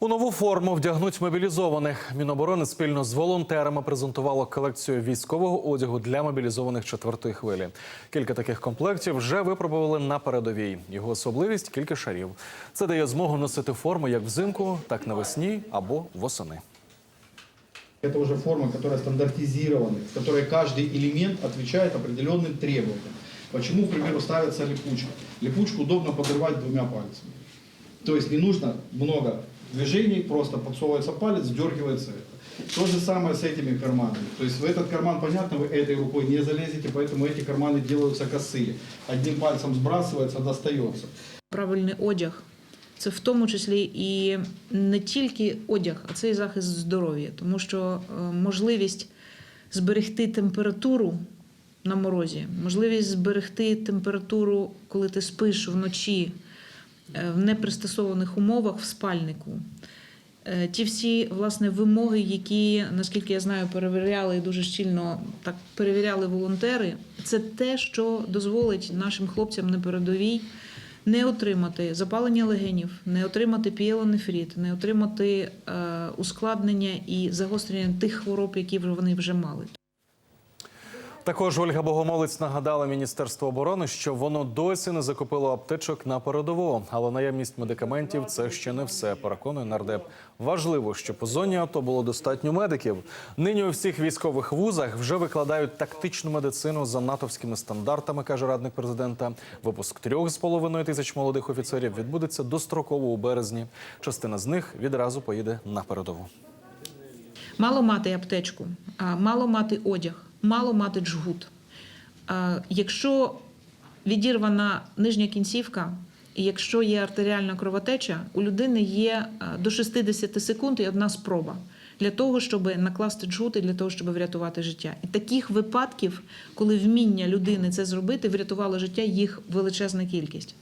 У нову форму вдягнуть мобілізованих. Міноборони спільно з волонтерами презентувало колекцію військового одягу для мобілізованих четвертої хвилі. Кілька таких комплектів вже випробували на передовій. Його особливість кілька шарів. Це дає змогу носити форму як взимку, так навесні або восени. Это уже форма, которая стандартизирована, в которой каждый элемент отвечает определенным требованиям. Почему, к примеру, ставится липучка? Липучку удобно подрывать двумя пальцами. То есть не нужно много движений, просто подсовывается палец, сдергивается это. То же самое с этими карманами. То есть в этот карман, понятно, вы этой рукой не залезете, поэтому эти карманы делаются косые. Одним пальцем сбрасывается, достается. Правильний одяг це в тому числі і не тільки одяг, а це і захист здоров'я, тому що е, можливість зберегти температуру на морозі, можливість зберегти температуру, коли ти спиш вночі е, в непристосованих умовах в спальнику. Е, Ті всі власне вимоги, які, наскільки я знаю, перевіряли дуже щільно так перевіряли волонтери, це те, що дозволить нашим хлопцям на передовій не отримати запалення легенів, не отримати піелонефрит, не отримати е, ускладнення і загострення тих хвороб, які вони вже мали. Також Ольга Богомолець нагадала Міністерству оборони, що воно досі не закупило аптечок на передову. Але наявність медикаментів це ще не все. Переконує нардеп. Важливо, щоб у зоні АТО було достатньо медиків. Нині у всіх військових вузах вже викладають тактичну медицину за натовськими стандартами, каже радник президента. Випуск трьох з половиною тисяч молодих офіцерів відбудеться достроково у березні. Частина з них відразу поїде на передову. Мало мати аптечку, мало мати одяг, мало мати джгут. Якщо відірвана нижня кінцівка, і якщо є артеріальна кровотеча, у людини є до 60 секунд і одна спроба для того, щоб накласти джгут і для того, щоб врятувати життя. І таких випадків, коли вміння людини це зробити, врятувало життя, їх величезна кількість.